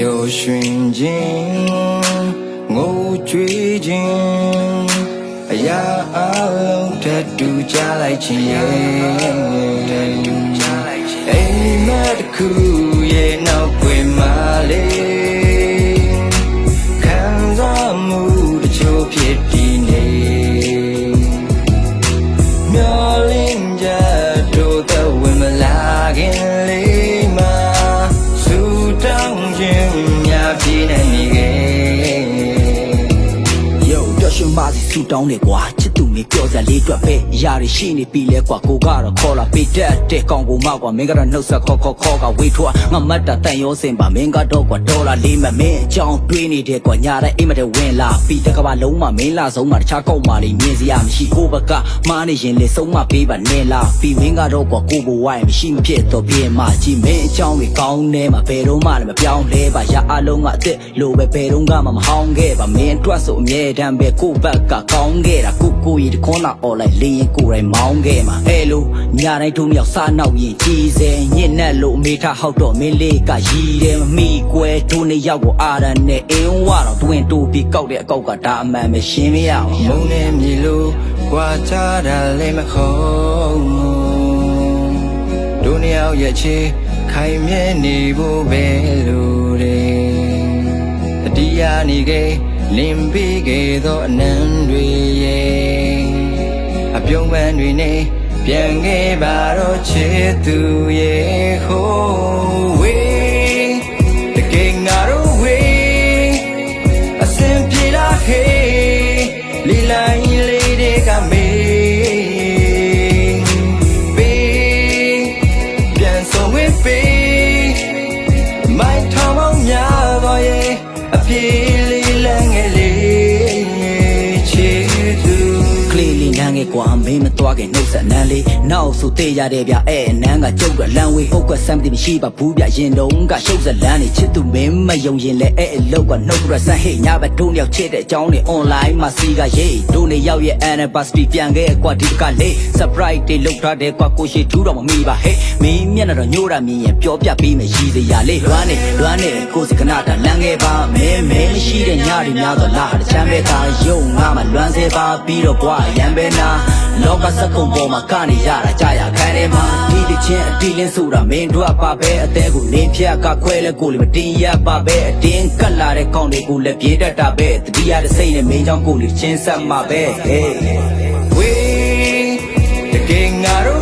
ျော်ရွှင်ခြင်းငိုကြွေးခြင်းအရာအလုံးထပ်တူကြလိုက်ခြင်းရဲ့အိမ်မက်တစ်ခု ဆူတောင်းနေကွာချစ်သူမင်းပြောစရာလေးအတွက်ပဲအရာတွေရှိနေပြီလဲကွာကိုကတော့ခေါ်လာပေးတတ်တဲ့ကောင်ကိုမောက်ကွာမင်းကတော့နှုတ်ဆက်ခေါ်ခေါ်ခေါ်ကဝေးထွားငါမတ်တာတန်ရောစင်ပါမင်းကတော့ကွာဒေါ်လာလေးမမင်းအကြောင်းတွေးနေတယ်ကွာညာတဲ့အိမ်မတဲ့ဝင်လာပြီးတကဘာလုံးမမင်းလာဆုံးမတခြားကောက်မှလေးမြင်စရာမရှိကိုဘကမားနေရင်လေဆုံးမပေးပါနဲ့လားပြီးမင်းကတော့ကွာကိုဘဝရင်မရှိမဖြစ်တော့ပြေမကြည့်မင်းအကြောင်းတွေကောင်းနေမှာဘယ်တော့မှလည်းမပြောင်းလဲပါရအလုံးကအစ်စ်လိုပဲဘယ်တော့မှမဟောင်းခဲ့ပါမင်းအတွက်ဆိုအမြဲတမ်းပဲကိုဘက်ကကောင်းခဲ့တာကိုကိုရီတခွန်းလာអော်လိုက်လင်းရင်ကိုယ်တိုင်မောင်းခဲ့မှာအဲလိုညတိုင်းထုံးမြောက်စားနောက်ရင်ကြီးစဲညစ်နဲ့လို့အမေထားဟောက်တော့မင်းလေးကရီးတယ်မမိကွယ်ဒုနေရောက်ကိုအာရန်နဲ့အင်းဝါတော့တွင်တူပြီးကောက်တဲ့အကောက်ကဒါအမှန်ပဲရှင်းမရအောင်မုန်းနဲ့မြေလို့ကြွာချတာလည်းမခုံတို့နှစ်ယောက်ရဲ့ချေခိုင်မြဲနေဖို့ပဲလို့တယ်တတိယနေခဲ့ လင်ပေးခဲ့သောအနံတွေရဲ့အပြုံးပန်းတွေနဲ့ပြန်ခဲ့ပါတော့ချစ်သူရဲ့ဟိုးဝေး လေးလေးနန်းငယ်ကွာမင်းမသွားခင်နှုတ်ဆက်နန်းလေးနောက်ဆိုတေးရတဲ့ဗျအဲ့အနန်းကကျုပ်ကလမ်းဝေးဟုတ်ကဆမ်တီမရှိပါဘူးဗျရင်တုံးကရှုပ်စလန်းနေချစ်သူမင်းမယုံရင်လဲအဲ့အလောက်ကနှုတ်ရဆန်ဟေ့ညဘက်တို့ရောက်ချစ်တဲ့အကြောင်းတွေ online မှာစီကရေးတို့နေရောက်ရဲ့ anniversary ပြန်ခဲ့ကွာဒီကလေး surprise တွေလုပ်ထားတဲ့ကွာကိုရှိထူးတော့မမိပါဟဲ့မင်းမျက်နှာတော့ညို့တာမြင်ရင်ပြောပြပေးမယ်ရည်စရာလေးလွမ်းနေလွမ်းနေကိုစကနာတာလမ်းခဲ့ပါမင်းမင်းမရှိတဲ့ညတွေများတော့လာတချမ်းပဲသာယုံငါမှလွမ်းစေပါပြီးတော့ကွာရံပဲနာနာလောကစကုံပေါ်မှာကနေရတာကြာရခံတယ်မှာဒီတချင်းအတီလင်းဆိုတာမင်းတို့ကပါပဲအသေးကိုနင်းဖြတ်ကခွဲလဲကိုလည်းမတင်ရပါပဲအတင်းကတ်လာတဲ့ကောင်တွေကိုလည်းပြေးတတ်တာပဲတတိယတဲ့စိတ်နဲ့မင်းကြောင့်ကိုလည်းချင်းဆက်မှာပဲဟေးဝေးတကယ်ငါတို့